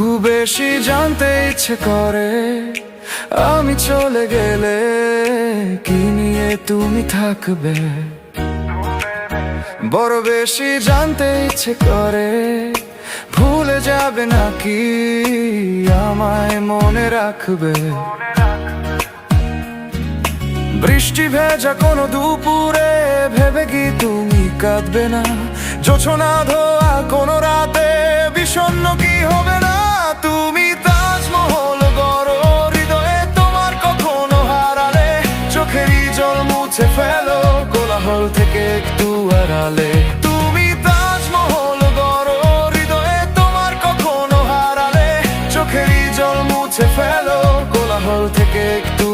বেশি জানতে ইচ্ছে করে। আমি চলে গেলে কি নিয়ে তুমি থাকবে? বড় বেশি জানতে ইচ্ছে করে। ভুলে যাবে নাকি আমায় মনে রাখবে? বৃষ্টি ভেজা কোনো দুপুরে, ভেবে কি তুমি কাঁদবে না? জোছনা ধোয়া কোনো মুছে ফেলো কোলাহল থেকে একটু আড়ালে। তুমি তাজমহল গড়, হৃদয়ে তোমার কখনো হারালে। চোখেরই জল মুছে ফেলো কোলাহল থেকে একটু